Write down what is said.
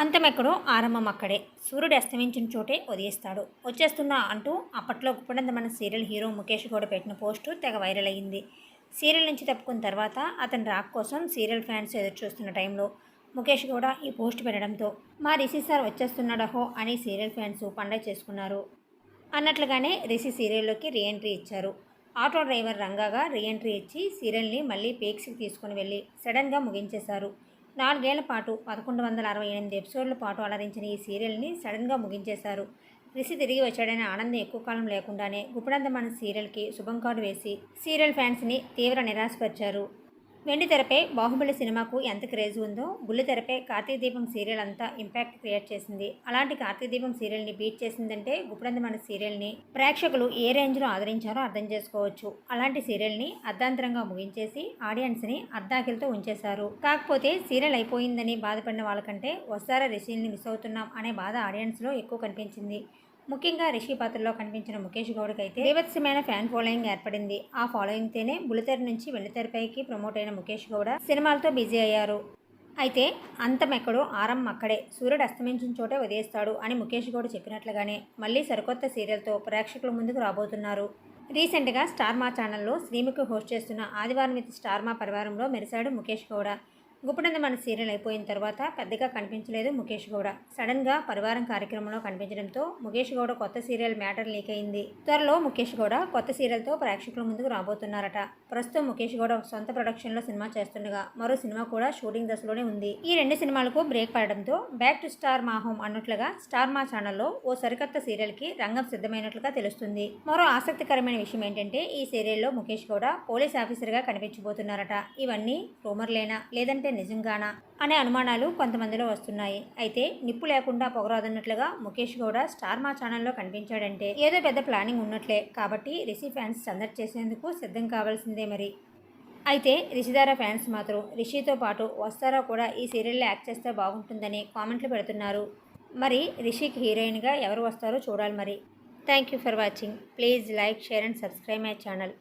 అంతమెక్కడో ఆరంభం అక్కడే. సూర్యుడు అస్తమించిన చోటే ఉదయిస్తాడు వచ్చేస్తున్నా అంటూ అప్పట్లో గుప్పనందమైన సీరియల్ హీరో ముఖేష్ గౌడ పెట్టిన పోస్టు తెగ వైరల్ అయ్యింది. సీరియల్ నుంచి తప్పుకున్న తర్వాత అతని రాక్ కోసం సీరియల్ ఫ్యాన్స్ ఎదురు చూస్తున్న టైంలో ముఖేష్ గౌడ ఈ పోస్ట్ పెట్టడంతో మా రిషి సార్ వచ్చేస్తున్నాడహో అని సీరియల్ ఫ్యాన్స్ పండగ చేసుకున్నారు. అన్నట్లుగానే రిషి సీరియల్లోకి రీఎంట్రీ ఇచ్చారు. ఆటో డ్రైవర్ రంగాగా రీఎంట్రీ ఇచ్చి సీరియల్ని మళ్ళీ పీక్స్కి తీసుకుని వెళ్ళి సడన్గా ముగించేశారు. నాలుగేళ్ళ పాటు పదకొండు వందల అరవై ఎనిమిది ఎపిసోడ్ల పాటు అలరించిన ఈ సీరియల్ని సడన్గా ముగించేశారు. రిషి తిరిగి వచ్చాడనే ఆనందం ఎక్కువ కాలం లేకుండానే గుప్పడంతమైన సీరియల్కి శుభం కార్డు వేసి సీరియల్ ఫ్యాన్స్ని తీవ్ర నిరాశపరిచారు. వెండి తెరపై బాహుబలి సినిమాకు ఎంత క్రేజ్ ఉందో బుల్లి తెరపై కార్తీక దీపం సీరియల్ అంతా ఇంపాక్ట్ క్రియేట్ చేసింది. అలాంటి కార్తీక దీపం సీరియల్ని బీట్ చేసిందంటే గుప్పడందమైన సీరియల్ని ప్రేక్షకులు ఏ రేంజ్లో ఆదరించారో అర్థం చేసుకోవచ్చు. అలాంటి సీరియల్ని అర్ధాంతరంగా ముగించేసి ఆడియన్స్ని అర్ధాకిలతో ఉంచేశారు. కాకపోతే సీరియల్ అయిపోయిందని బాధపడిన వాళ్ళకంటే వస్తారా రిషీల్ని మిస్ అవుతున్నాం అనే బాధ ఆడియన్స్లో ఎక్కువ కనిపించింది. ముఖ్యంగా రిషి పాత్రలో కనిపించిన ముఖేష్ గౌడ్కి అయితే దేవత్సమైన ఫ్యాన్ ఫాలోయింగ్ ఏర్పడింది. ఆ ఫాలోయింగ్ తేనే బుల్లితెర నుంచి వెండితెరపైకి ప్రమోట్ అయిన ముఖేష్ గౌడ సినిమాలతో బిజీ అయ్యారు. అయితే అంతమెక్కడో ఆరం అక్కడే సూర్యుడు అస్తమించిన చోటే ఉదయిస్తాడు అని ముఖేష్ గౌడ్ చెప్పినట్లుగానే మళ్ళీ సరికొత్త సీరియల్తో ప్రేక్షకుల ముందుకు రాబోతున్నారు. రీసెంట్గా స్టార్మా ఛానల్లో శ్రీముఖి హోస్ట్ చేస్తున్న ఆదివారం విత్ స్టార్ మా పరివారంలో మెరిశాడు ముఖేష్ గౌడ. గుప్పనంద మన సీరియల్ అయిపోయిన తర్వాత పెద్దగా కనిపించలేదు ముఖేష్ గౌడ. సడన్గా పరివారం కార్యక్రమంలో కనిపించడంతో ముఖేష్ గౌడ కొత్త సీరియల్ మ్యాటర్ లీక్ అయింది. త్వరలో ముఖేష్ గౌడ కొత్త సీరియల్తో ప్రేక్షకుల ముందుకు రాబోతున్నారట. ప్రస్తుతం ముఖేష్ గౌడ సొంత ప్రొడక్షన్లో సినిమా చేస్తుండగా మరో సినిమా కూడా షూటింగ్ దశలోనే ఉంది. ఈ రెండు సినిమాలకు బ్రేక్ పడడంతో back to Star Maa home అన్నట్లుగా స్టార్ మా ఛానల్లో ఓ సరికొత్త సీరియల్కి రంగం సిద్ధమైనట్లుగా తెలుస్తుంది. మరో ఆసక్తికరమైన విషయం ఏంటంటే ఈ సీరియల్లో ముఖేష్ గౌడ పోలీస్ ఆఫీసర్గా కనిపించబోతున్నారట. ఇవన్నీ రూమర్లేనా? లేదంటే నిజంగానా అనే అనుమానాలు కొంతమందిలో వస్తున్నాయి. అయితే నిప్పు లేకుండా పొగరాదన్నట్లుగా ముఖేష్ గౌడ స్టార్ మా ఛానల్లో కనిపించాడంటే ఏదో పెద్ద ప్లానింగ్ ఉన్నట్లే. కాబట్టి రిషి ఫ్యాన్స్ సందడి చేసేందుకు సిద్ధం కావాల్సిందే మరి. అయితే రిషిదార ఫ్యాన్స్ మాత్రం రిషితో పాటు వస్తారా కూడా ఈ సీరియల్లో యాక్ట్ చేస్తే బాగుంటుందని కామెంట్లు పెడుతున్నారు. మరి రిషికి హీరోయిన్గా ఎవరు వస్తారో చూడాలి మరి. Thank you for watching. Please like share and subscribe my channel.